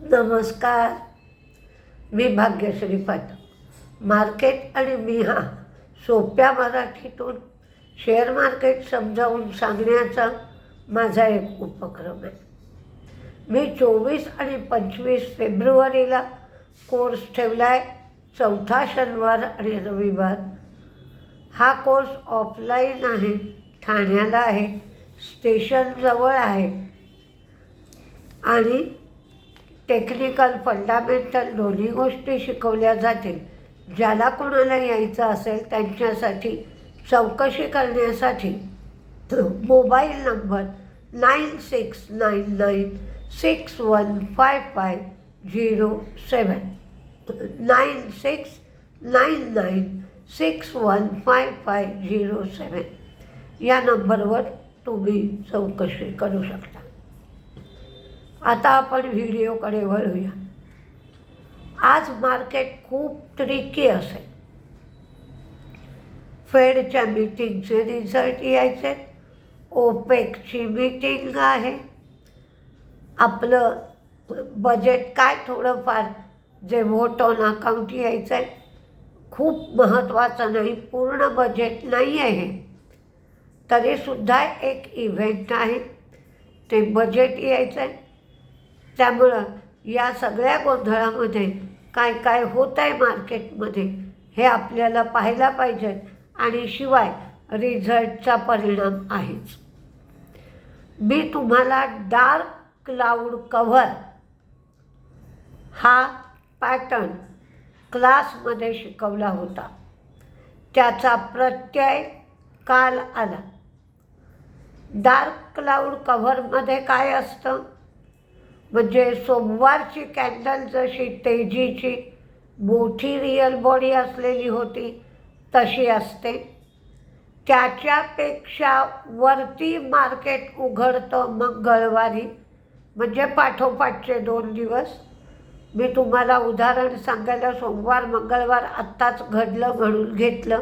नमस्कार. मी भाग्यश्री पाठक. मार्केट आणि मी हा सोप्या मराठीतून शेअर मार्केट समजावून सांगण्याचा माझा एक उपक्रम आहे. मी चोवीस आणि पंचवीस फेब्रुवारीला कोर्स ठेवला आहे चौथा शनिवार आणि रविवार. हा कोर्स ऑफलाईन आहे ठाण्याला आहे स्टेशनजवळ आहे. आणि टेक्निकल फंडामेंटल दोन्ही गोष्टी शिकवल्या जातील. ज्याला कोणाला यायचं असेल त्यांच्यासाठी चौकशी करण्यासाठी mobile number nine six nine nine six one five five zero seven nine six nine nine six one five five zero seven या नंबरवर तुम्ही चौकशी करू शकता. आता आपण व्हिडिओकडे वळूया. आज मार्केट खूप ट्रिकी असेल. फेडच्या मीटिंगचे रिझल्ट यायचे. ओपेकची मीटिंग आहे. आपलं बजेट काय थोडंफार जे व्होट ऑन अकाउंट यायचं आहे खूप महत्त्वाचं नाही पूर्ण बजेट नाही आहे. तरीसुद्धा एक इव्हेंट आहे. ते बजेट यायचं आहे त्यामुळं या सगळ्या गोंधळामध्ये काय काय होत आहे मार्केटमध्ये हे आपल्याला पाहायला पाहिजे आणि शिवाय रिझल्टचा परिणाम आहेच. मी तुम्हाला डार्क क्लाउड कव्हर हा पॅटर्न क्लासमध्ये शिकवला होता. त्याचा प्रत्यय काल आला. डार्क क्लाउड कव्हरमध्ये काय असतं? म्हणजे सोमवारची कॅन्डल जशी तेजीची मोठी रिअल बॉडी असलेली होती तशी असते. त्याच्यापेक्षा वरती मार्केट उघडतं मंगळवारी म्हणजे पाठोपाठचे दोन दिवस. मी तुम्हाला उदाहरण सांगायला सोमवार मंगळवार आत्ताच घडलं म्हणून घेतलं.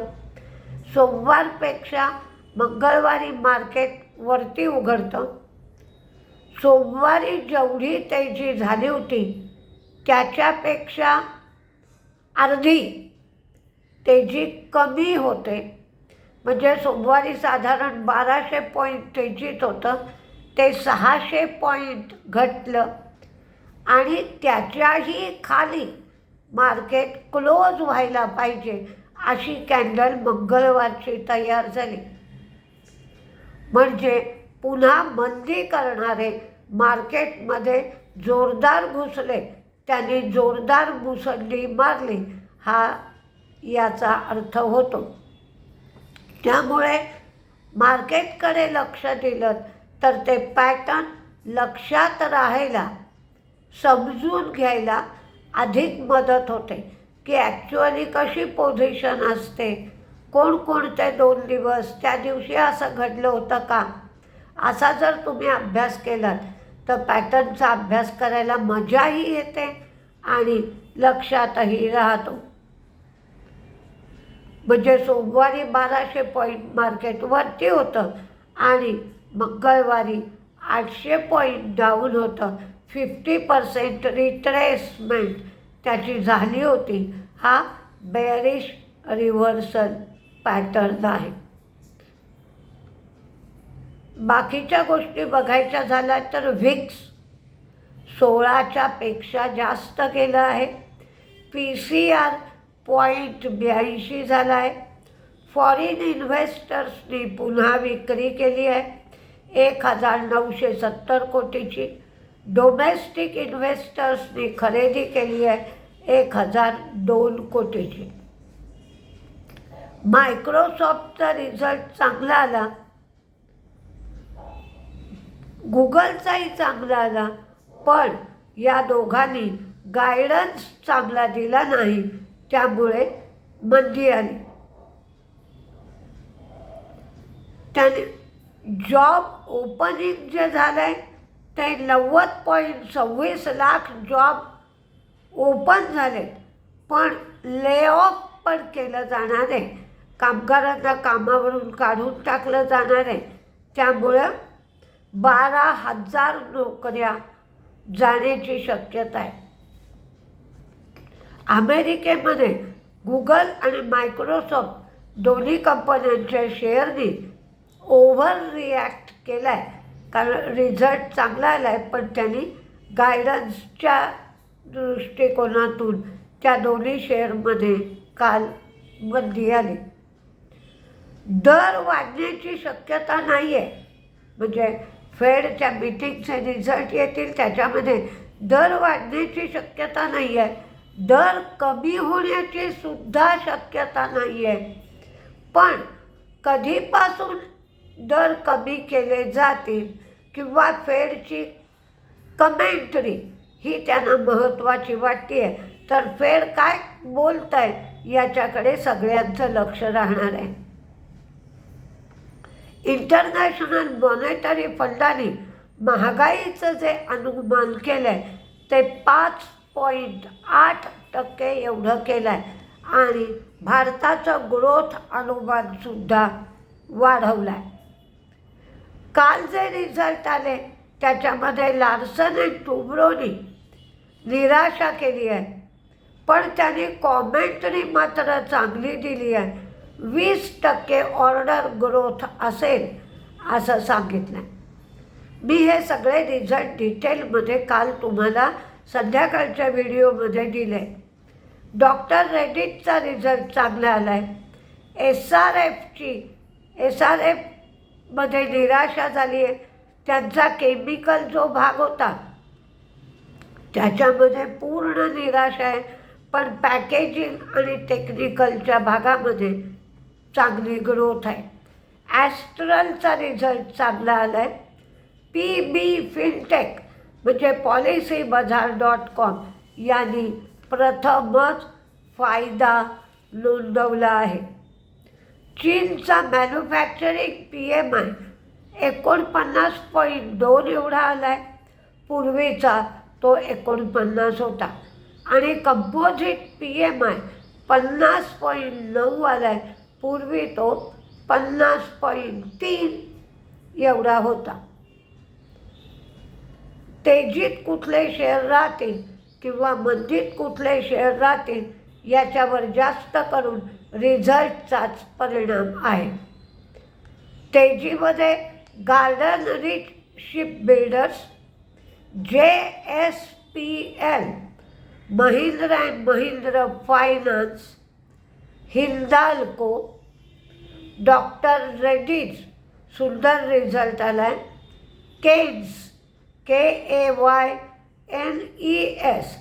सोमवारपेक्षा मंगळवारी मार्केट वरती उघडतं. सोमवारी जेवढी त्याची झाली होती त्याच्यापेक्षा अर्धी त्याची कमी होते. म्हणजे सोमवारी साधारण बाराशे पॉईंट तेजीत होतं. ते सहाशे पॉईंट घटलं. आणि त्याच्याही खाली मार्केट क्लोज व्हायला पाहिजे अशी कॅन्डल मंगळवारची तयार झाली. म्हणजे पुन्हा मंदी करणारे मार्केटमध्ये जोरदार घुसले. त्यांनी जोरदार मुसंडी मारली. हा याचा अर्थ होतो. त्यामुळे मार्केटकडे लक्ष दिलं तर ते पॅटर्न लक्षात राहायला समजून घ्यायला अधिक मदत होते. की ॲक्च्युअली कशी पोझिशन असते? कोणकोणते दोन दिवस? त्या दिवशी असं घडलं होतं का? असा जर तुम्ही अभ्यास केलात तर पॅटर्नचा अभ्यास करायला मजाही येते आणि लक्षातही राहतो. म्हणजे सोमवारी बाराशे पॉईंट मार्केट वरती होतं आणि मंगळवारी आठशे पॉईंट डाऊन होतं. फिफ्टी पर्सेंट रिट्रेसमेंट त्याची झाली होती. हा बेरिश रिव्हर्सल पॅटर्न आहे. बाकीच्या गोष्टी बघायच्या झाल्या तर व्हिक्स सोळाच्या पेक्षा जास्त केलं आहे. पी सी आर पॉईंट ब्याऐंशी झाला आहे. फॉरेन इन्व्हेस्टर्सनी पुन्हा विक्री केली आहे. एक हजार नऊशे सत्तर कोटीची. डोमेस्टिक इन्व्हेस्टर्सनी खरेदी केली आहे. एक हजार दोन कोटीची. मायक्रोसॉफ्टचा रिझल्ट चांगला आला. गुगलचाही चांगला आला पण या दोघांनी गायडन्स चांगला दिला नाही त्यामुळे मंदी आली. त्याने जॉब ओपनिंग जे झालं आहे ते नव्वद पॉईंट सव्वीस लाख जॉब ओपन झाले पण ले ऑफ पण केलं जाणार आहे. कामगारांना कामावरून काढून टाकलं जाणार आहे. त्यामुळं बारा हजार नोकऱ्या जाण्याची शक्यता आहे. अमेरिकेमध्ये गुगल आणि मायक्रोसॉफ्ट दोन्ही कंपन्यांच्या शेअरनी ओव्हर रिॲक्ट केला आहे कारण रिझल्ट चांगला आला आहे पण त्यांनी गायडन्सच्या दृष्टिकोनातून त्या दोन्ही शेअरमध्ये काल मंदी आली. दर वाढण्याची शक्यता नाही आहे म्हणजे फेडच्या मिटिंगचे रिझल्ट येतील त्याच्यामध्ये दर वाढण्याची शक्यता नाही आहे दर कमी होण्याची सुद्धा शक्यता नाही आहे पण कधीपासून दर कमी केले जातील किंवा फेडची कमेंट्री ही त्यांना महत्त्वाची वाटते आहे तर फेड काय बोलत आहे याच्याकडे सगळ्यांचं लक्ष राहणार आहे. इंटरनॅशनल मॉनेटरी फंडाने महागाईचं जे अनुमान केलं आहे ते पाच पॉईंट आठ टक्के एवढं केलं आहे आणि भारताचं ग्रोथ अनुमानसुद्धा वाढवलं आहे काल जे रिझल्ट आले त्याच्यामध्ये लार्सन अँड टुब्रोनी निराशा केली आहे. पण त्याने कॉमेंटरी मात्र चांगली दिली आहे. वीस टक्के ऑर्डर ग्रोथ असेल असं सांगितलं. आहे मी हे सगळे रिझल्ट डिटेलमध्ये काल तुम्हाला संध्याकाळच्या व्हिडिओमध्ये दिले. डॉक्टर रेडिटचा रिझल्ट चांगला आला आहे एस आर एफची एस आर एफमध्ये निराशा झाली आहे. त्यांचा केमिकल जो भाग होता त्याच्यामध्ये पूर्ण निराशा आहे. पण पॅकेजिंग आणि टेक्निकलच्या भागामध्ये चांगली ग्रोथ आहे. ॲस्ट्रलचा रिझल्ट चांगला आला आहे पी बी फिनटेक म्हणजे पॉलिसी बाजार डॉट कॉम यांनी प्रथमच फायदा नोंदवला आहे. चीनचा मॅन्युफॅक्चरिंग पी एम आय एकोणपन्नास पॉईंट दोन एवढा आला आहे पूर्वीचा तो एकोणपन्नास होता. आणि कंपोजिट पी एम आय पन्नास पॉईंट नऊ आला आहे पूर्वी तो पन्नास पॉईंट तीन एवढा होता. तेजीत कुठले शेअर राहतील किंवा मंदीत कुठले शेअर राहतील याच्यावर जास्त करून रिझल्टचाच परिणाम आहे. तेजीमध्ये Garden Reach Ship Builders J S P L Mahindra and Mahindra finance Hindalco doctor Reddy's सुंदर रिझल्ट आला आहे Kaynes K A Y N E S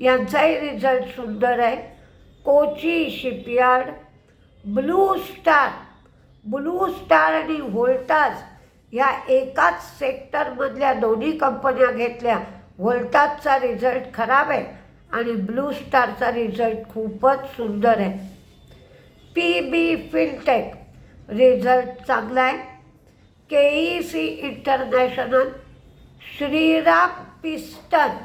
यांचाही रिझल्ट सुंदर आहे. Kochi shipyard Blue Star Blue Star आणि व्होल्टाज ह्या एकाच सेक्टरमधल्या दोन्ही कंपन्या घेतल्या. व्होल्टाजचा रिझल्ट खराब आहे आणि ब्लू स्टारचा रिझल्ट खूपच सुंदर आहे. पी बी फिनटेक रिझल्ट चांगला आहे. K E C international Shriram piston.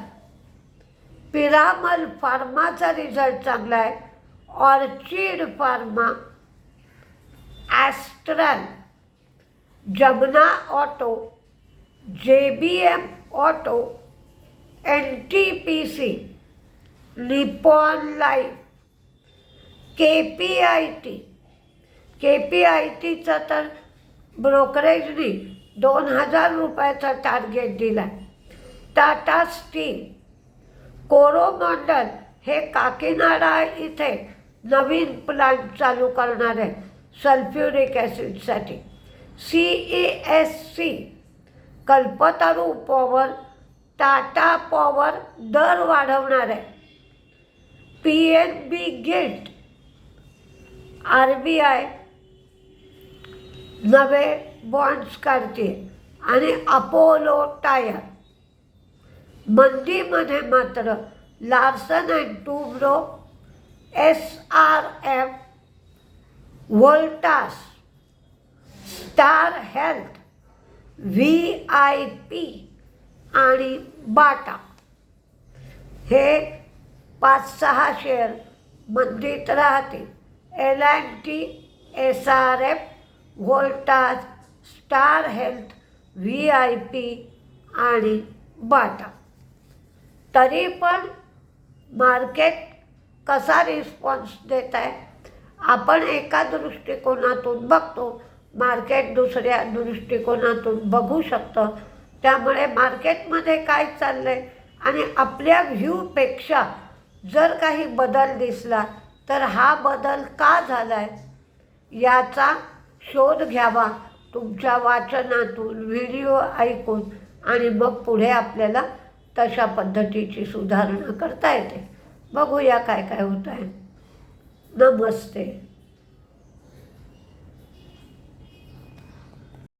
Piramal फार्माचा result चांगला आहे. Orchid pharma Astral. Jamna auto J B M auto N T P C Nippon life. K P I T K P I टीचं तर ब्रोकरेजनी दोन हजार रुपयाचा टार्गेट दिला Tata steel Coromandel हे काकीनाडा इथे नवीन प्लांट चालू करणार आहे sulphuric ॲसिडसाठी. C E S C Kalpataru power Tata power दर वाढवणार आहे. P N B gilt R B I नवे बॉन्ड्स काढते आणि अपोलो टायर. मंदीमध्ये मात्र Larsen and Toubro S R F Voltas Star Health V I P आणि Bata. हे पाच सहा शेअर मंदीत राहतील. L and T S R F Voltas Star Health V I P आणि बाटा. तरी पण मार्केट कसा रिस्पॉन्स देत आहे आपण एका दृष्टिकोनातून बघतो मार्केट दुसऱ्या दृष्टिकोनातून बघू शकतं. त्यामुळे मार्केटमध्ये काय चाललं आहे आणि आपल्या व्ह्यूपेक्षा जर काही बदल दिसला तर हा बदल का झाला आहे याचा शोध घ्यावा तुमच्या वाचनातून व्हिडिओ ऐकून आणि मग पुढे आपल्याला तशा पद्धतीची सुधारणा करता येते. बघूया काय काय होत आहे नमस्ते.